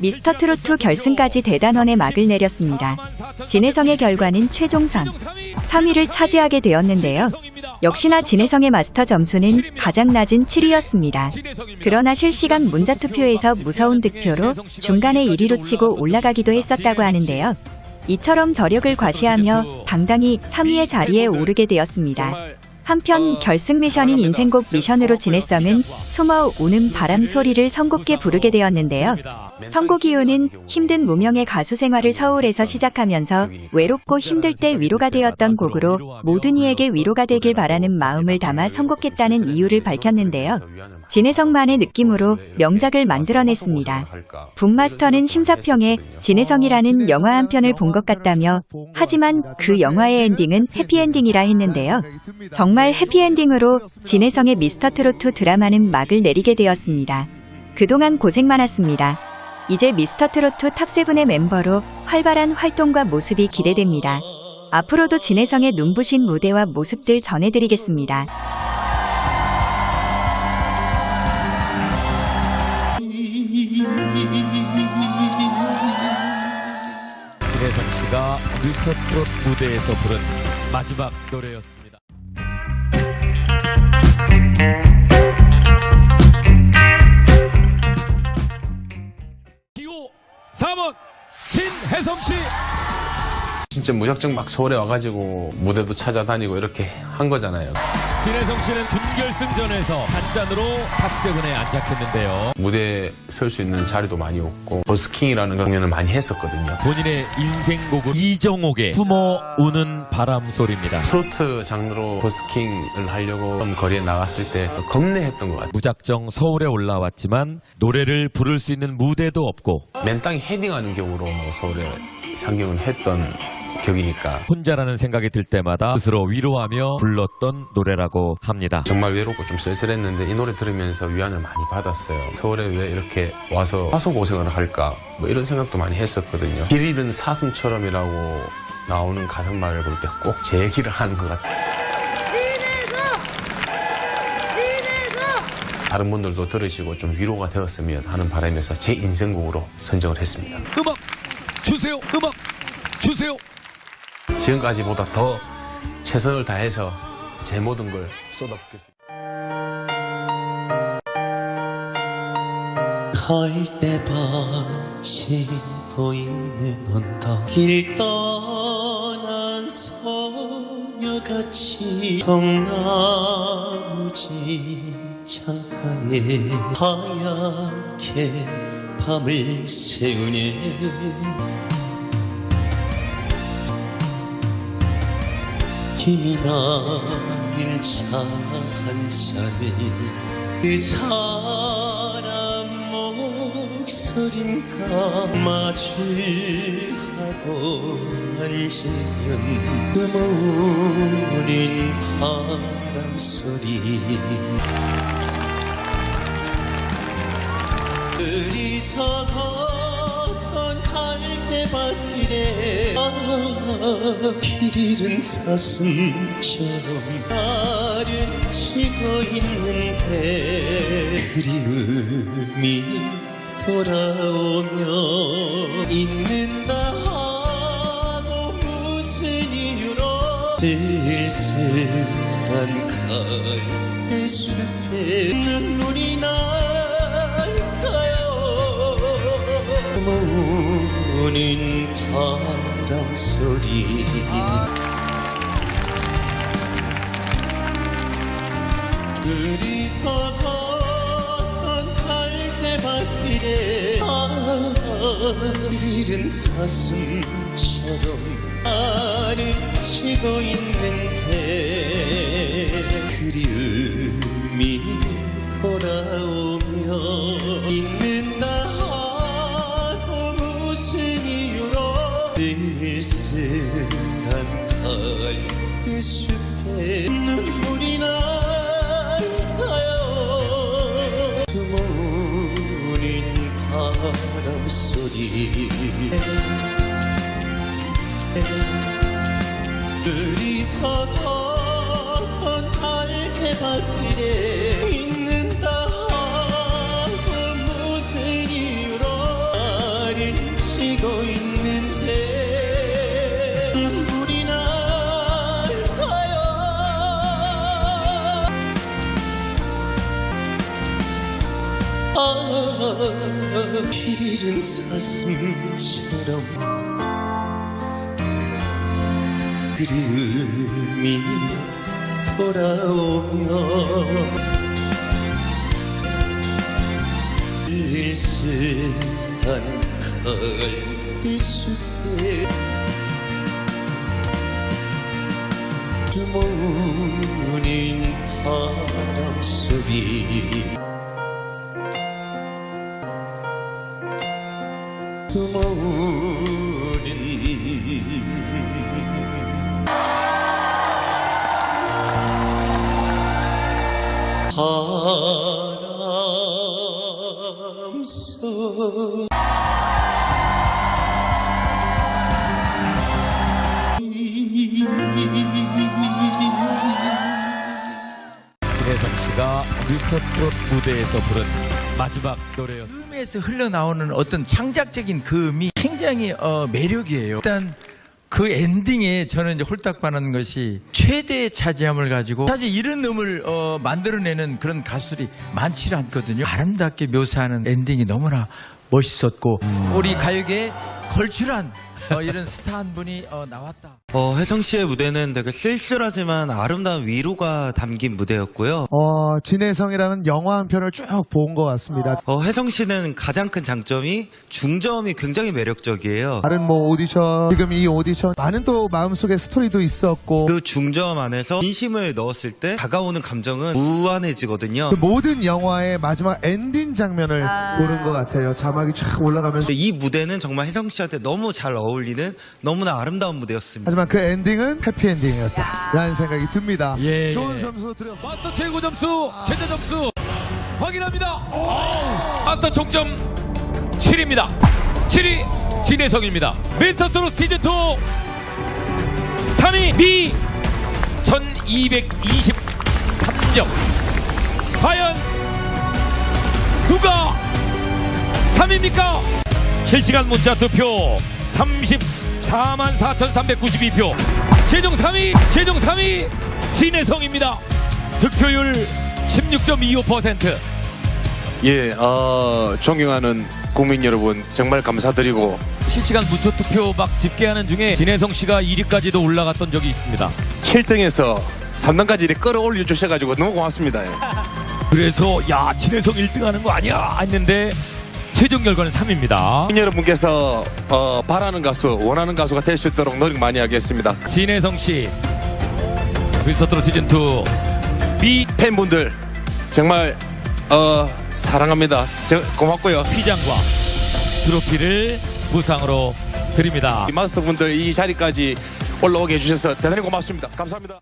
미스터 트로트 결승까지 대단원의 막을 내렸습니다. 진혜성의 결과는 최종선 3위를 차지하게 되었는데요. 역시나 진혜성의 마스터 점수는 가장 낮은 7위였습니다. 그러나 실시간 문자투표에서 무서운 득표로 중간에 1위로 치고 올라가기도 했었다고 하는데요. 이처럼 저력을 과시하며 당당히 3위의 자리에 오르게 되었습니다. 한편 결승 미션인 인생곡 미션으로 진혜성은 숨어 우는 바람 소리를 선곡해 부르게 되었는데요. 선곡 이유는 힘든 무명의 가수 생활을 서울에서 시작하면서 외롭고 힘들 때 위로가 되었던 곡으로 모든 이에게 위로가 되길 바라는 마음을 담아 선곡했다는 이유를 밝혔는데요. 진혜성만의 느낌으로 명작을 만들어냈습니다. 북마스터는 심사평에 진혜성이라는 영화 한 편을 본 것 같다며 하지만 그 영화의 엔딩은 해피엔딩이라 했는데요. 정말 해피엔딩으로 진혜성의 미스터 트로트 드라마는 막을 내리게 되었습니다. 그동안 고생 많았습니다. 이제 미스터 트로트 탑7의 멤버로 활발한 활동과 모습이 기대됩니다. 앞으로도 진혜성의 눈부신 무대와 모습들 전해드리겠습니다. 김혜성 씨가 미스터 트롯 무대에서 부른 마지막 노래였습니다. 기호 3번 진혜성 씨. 진짜 무작정 막 서울에 와가지고 무대도 찾아다니고 이렇게 한 거잖아요. 진혜성 씨는 준결승전에서 단짠으로 탑세븐에 안착했는데요. 무대에 설 수 있는 자리도 많이 없고 버스킹이라는 공연을 많이 했었거든요. 본인의 인생곡은 이정옥의 숨어 우는 바람 소리입니다. 트로트 장르로 버스킹을 하려고 거리에 나갔을 때 겁내했던 것 같아요. 무작정 서울에 올라왔지만 노래를 부를 수 있는 무대도 없고 맨 땅에 헤딩하는 격으로 뭐 서울에 상경을 했던 격이니까 혼자라는 생각이 들 때마다 스스로 위로하며 불렀던 노래라고 합니다. 정말 외롭고 좀 쓸쓸했는데 이 노래 들으면서 위안을 많이 받았어요. 서울에 왜 이렇게 와서 화소 고생을 할까 뭐 이런 생각도 많이 했었거든요. 길 잃은 사슴처럼이라고 나오는 가사말을 볼 때 꼭 제 얘기를 하는 것 같아요. 다른 분들도 들으시고 좀 위로가 되었으면 하는 바람에서 제 인생곡으로 선정을 했습니다. 음악 주세요. 음악 주세요. 지금까지보다 더 최선을 다해서 제 모든 걸 쏟아붓겠습니다. 갈대밭이 보이는 언덕 길 떠난 소녀같이 동나무지 창가에 하얗게 밤을 새우네 김이 나는 차한 잔에 그 사람 목소린가 마주하고 앉으면 음어오는 바람 소리. 둘이서 걷던 갈대밭길에 아, 길 잃은 사슴처럼 나를 치고 있는데 그리움이 돌아오며 있는다 하고 무슨 이유로 쓸쓸한 갈대 숲에 눈 바람 소리. 둘이서 걷던 갈대밭길에 아, 잃은 사슴처럼 나를 치고 있는 갈대숲에 눈물이 날까요. 숨어오는 바람 소리. 둘이서 걷던 갈대밭길에 피리른 사슴처럼 그리움이 돌아오며 일스한 가을이 숲에 주모는 바람 소리 주모는 바람 소리 진혜성 씨가 미스터 트롯 무대에서 부른 마지막 노래였습니다. 음에서 흘러나오는 어떤 창작적인 그 음이 굉장히 어, 매력이에요. 일단 그 엔딩에 저는 이제 홀딱 반하는 것이 최대의 차지함을 가지고 사실 이런 음을 어, 만들어내는 그런 가수들이 많지 않거든요. 아름답게 묘사하는 엔딩이 너무나 멋있었고 우리 가요계에 걸출한 어, 이런 스타 한 분이 어, 나왔다. 어, 혜성 씨의 무대는 되게 쓸쓸하지만 아름다운 위로가 담긴 무대였고요. 어, 진혜성이라는 영화 한 편을 쭉 본 것 같습니다. 어, 혜성 씨는 가장 큰 장점이 중저음이 굉장히 매력적이에요. 다른 뭐 오디션, 지금 이 오디션, 많은 또 마음속에 스토리도 있었고, 그 중저음 안에서 진심을 넣었을 때 다가오는 감정은 무한해지거든요. 그 모든 영화의 마지막 엔딩 장면을 보는 것 같아요. 자막이 쫙 올라가면서. 근데 이 무대는 정말 혜성 씨한테 너무 잘 어울 리는 너무나 아름다운 무대였습니다. 하지만 그 엔딩은 해피엔딩이었다. 라는 생각이 듭니다. 예, 좋은 예. 점수 드렸습니다. 마스터 최고 점수 최저 점수 확인합니다. 마스터 총점 7입니다. 7위 진혜성입니다. 미스터 트롯 시즌 2 3위 미 1223점. 과연 누가 3위입니까? 실시간 문자 투표 34만 4,392표. 최종 3위, 최종 3위 진혜성입니다. 득표율 16.25%. 예, 어, 존경하는 국민 여러분 정말 감사드리고 실시간 무초 투표 막 집계하는 중에 진혜성 씨가 1위까지도 올라갔던 적이 있습니다. 7등에서 3등까지 이렇게 끌어올려 주셔가지고 너무 고맙습니다. 예. 그래서 야 진혜성 1등 하는 거 아니야 했는데 최종 결과는 3위입니다. 국민 여러분께서 어, 바라는 가수, 원하는 가수가 될 수 있도록 노력 많이 하겠습니다. 진혜성 씨 미스터 시즌 2 미 팬분들 정말 어, 사랑합니다. 저, 고맙고요. 피장과 트로피를 부상으로 드립니다. 이 마스터분들 이 자리까지 올라오게 해주셔서 대단히 고맙습니다. 감사합니다.